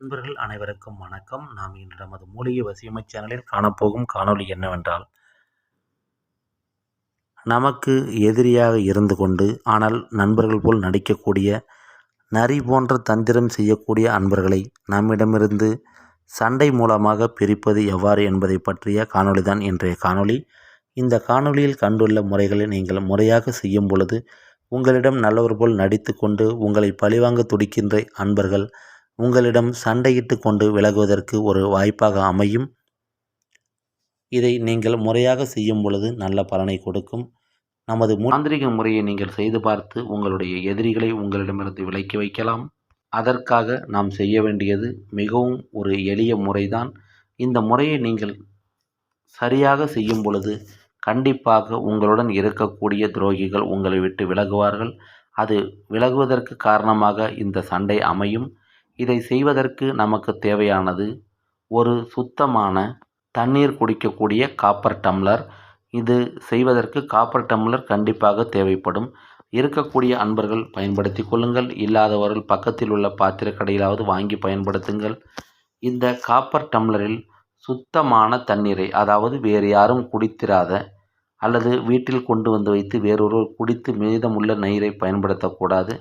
நண்பர்கள் அனைவருக்கும் வணக்கம். நாம் இன்று நமது மூலிகை வசியமை சேனலில் காணப்போகும் காணொளி என்னவென்றால் நமக்கு எதிரியாக இருந்து கொண்டு ஆனால் நண்பர்கள் போல் நடிக்கக்கூடிய நரி போன்ற தந்திரம் செய்யக்கூடிய அன்பர்களை நம்மிடமிருந்து சண்டை மூலமாக பிரிப்பது எவ்வாறு என்பதை பற்றிய காணொளி தான் இன்றைய காணொளி. இந்த காணொளியில் கண்டுள்ள முறைகளை நீங்கள் முறையாக செய்யும் பொழுது உங்களிடம் நல்லவர் போல் நடித்து கொண்டு உங்களை பழிவாங்க துடிக்கின்ற அன்பர்கள் உங்களிடம் சண்டையிட்டு கொண்டு விலகுவதற்கு ஒரு வாய்ப்பாக அமையும். இதை நீங்கள் முறையாக செய்யும் பொழுது நல்ல பலனை கொடுக்கும். நமது மாந்திரிக முறையை நீங்கள் செய்து பார்த்து உங்களுடைய எதிரிகளை உங்களிடமிருந்து விலக்கி வைக்கலாம். அதற்காக நாம் செய்ய வேண்டியது மிகவும் ஒரு எளிய முறைதான். இந்த முறையை நீங்கள் சரியாக செய்யும் பொழுது கண்டிப்பாக உங்களுடன் இருக்கக்கூடிய துரோகிகள் உங்களை விட்டு விலகுவார்கள். அது விலகுவதற்கு காரணமாக இந்த சண்டை அமையும். இதை செய்வதற்கு நமக்கு தேவையானது ஒரு சுத்தமான தண்ணீர் குடிக்கக்கூடிய காப்பர் டம்ளர். இது செய்வதற்கு காப்பர் டம்ளர் கண்டிப்பாக தேவைப்படும். இருக்கக்கூடிய அன்பர்கள் பயன்படுத்தி கொள்ளுங்கள். இல்லாதவர்கள் பக்கத்தில் உள்ள பாத்திர கடையிலாவது வாங்கி பயன்படுத்துங்கள். இந்த காப்பர் டம்ளரில் சுத்தமான தண்ணீரை அதாவது வேறு யாரும் குடித்திராத அல்லது வீட்டில் கொண்டு வந்து வைத்து வேறொருவர் குடித்து மீதமுள்ள நீரை பயன்படுத்தக்கூடாது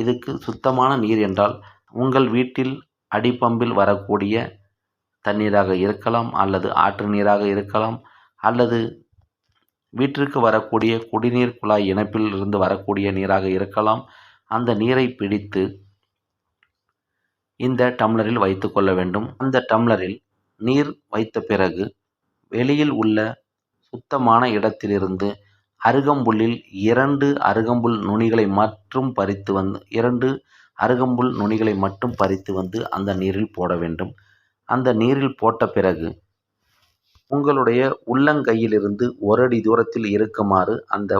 இதுக்கு சுத்தமான நீர் என்றால் உங்கள் வீட்டில் அடிப்பம்பில் வரக்கூடிய தண்ணீராக இருக்கலாம் அல்லது ஆற்று நீராக இருக்கலாம் அல்லது வீட்டிற்கு வரக்கூடிய குடிநீர் குழாய் இணைப்பில் இருந்து வரக்கூடிய நீராக இருக்கலாம். அந்த நீரை பிடித்து இந்த டம்ளரில் வைத்து கொள்ள வேண்டும். அந்த டம்ளரில் நீர் வைத்த பிறகு வெளியில் உள்ள சுத்தமான இடத்திலிருந்து அருகம்புல்லில் இரண்டு அருகம்புல் நுனிகளை மற்றும் பறித்து வந்து இரண்டு அருகம்புல் நுனிகளை மட்டும் பறித்து வந்து அந்த நீரில் போட வேண்டும். அந்த நீரில் போட்ட பிறகு உங்களுடைய உள்ளங்கையிலிருந்து ஒரு அடி தூரத்தில் இருக்குமாறு அந்த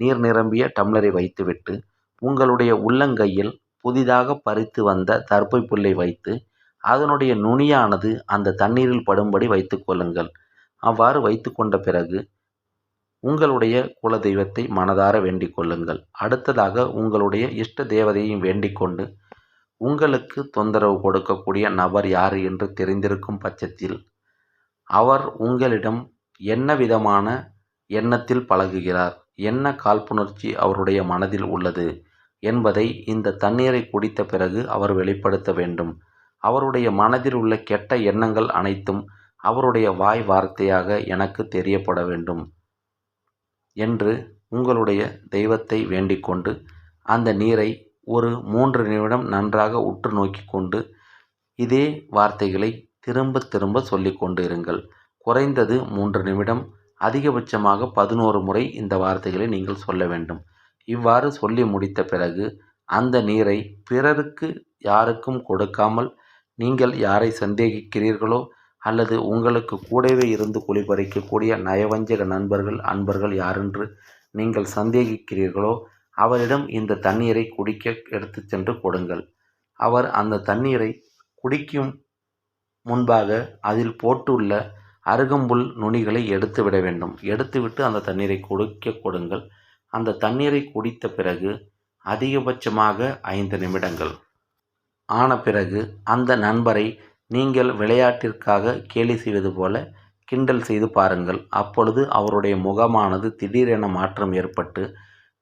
நீர் நிரம்பிய டம்ளரை வைத்துவிட்டு உங்களுடைய உள்ளங்கையில் புதிதாக பறித்து வந்த தர்பை புல்லை வைத்து அதனுடைய நுனியானது அந்த தண்ணீரில் படும்படி வைத்து கொள்ளுங்கள். அவ்வாறு வைத்து கொண்ட பிறகு உங்களுடைய குலதெய்வத்தை மனதார வேண்டிக் கொள்ளுங்கள். அடுத்ததாக உங்களுடைய இஷ்ட தேவதையும் வேண்டிக் கொண்டு உங்களுக்கு தொந்தரவு கொடுக்கக்கூடிய நபர் யார் என்று தெரிந்திருக்கும் பட்சத்தில் அவர் உங்களிடம் என்ன விதமான எண்ணத்தில் பழகுகிறார்? என்ன காழ்ப்புணர்ச்சி அவருடைய மனதில் உள்ளது என்பதை இந்த தண்ணீரை குடித்த பிறகு அவர் வெளிப்படுத்த வேண்டும். அவருடைய மனதில் உள்ள கெட்ட எண்ணங்கள் அனைத்தும் அவருடைய வாய் வார்த்தையாக எனக்கு தெரியப்பட வேண்டும். என்று உங்களுடைய தெய்வத்தை வேண்டிக் கொண்டு அந்த நீரை ஒரு மூன்று நிமிடம் நன்றாக உற்று நோக்கி கொண்டு இதே வார்த்தைகளை திரும்ப திரும்ப சொல்லிக் கொண்டு இருங்கள் குறைந்தது மூன்று நிமிடம் அதிகபட்சமாக பதினோரு முறை இந்த வார்த்தைகளை நீங்கள் சொல்ல வேண்டும். இவ்வாறு சொல்லி முடித்த பிறகு அந்த நீரை பிறருக்கு யாருக்கும் கொடுக்காமல் நீங்கள் யாரை சந்தேகிக்கிறீர்களோ அல்லது உங்களுக்கு கூடவே இருந்து குளிபறிக்கக்கூடிய நயவஞ்சக நண்பர்கள் அன்பர்கள் யாரென்று நீங்கள் சந்தேகிக்கிறீர்களோ அவரிடம் இந்த தண்ணீரை குடிக்க எடுத்து சென்று கொடுங்கள். அவர் அந்த தண்ணீரை குடிக்கும் முன்பாக அதில் போட்டுள்ள அருகம்புல் நுனிகளை எடுத்து விட வேண்டும். எடுத்துவிட்டு அந்த தண்ணீரை குடிக்க கொடுங்கள். அந்த தண்ணீரை குடித்த பிறகு அதிகபட்சமாக ஐந்து நிமிடங்கள். ஆன பிறகு அந்த நண்பரை நீங்கள் விளையாட்டிற்காக கேலி செய்வது போல கிண்டல் செய்து பாருங்கள். அப்பொழுது அவருடைய முகமானது திடீரென மாற்றம் ஏற்பட்டு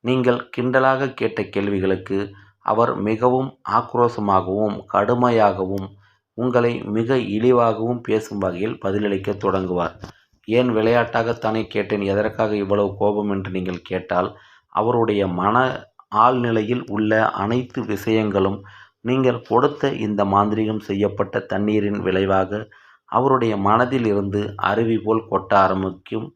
நீங்கள் கிண்டலாக கேட்ட கேள்விகளுக்கு அவர் மிகவும் ஆக்ரோஷமாகவும் கடுமையாகவும் உங்களை மிக இழிவாகவும் பேசும் வகையில் பதிலளிக்க தொடங்குவார். ஏன் விளையாட்டாகத்தானே கேட்டேன் எதற்காக இவ்வளவு கோபம்? என்று நீங்கள் கேட்டால் அவருடைய மன ஆழ்நிலையில் உள்ள அனைத்து விஷயங்களும் நீங்கள் கொடுத்த இந்த மாந்திரீகம் செய்யப்பட்ட தண்ணீரின் விளைவாக அவருடைய மனதில் இருந்து அருவி போல் கொட்ட ஆரம்பிக்கும்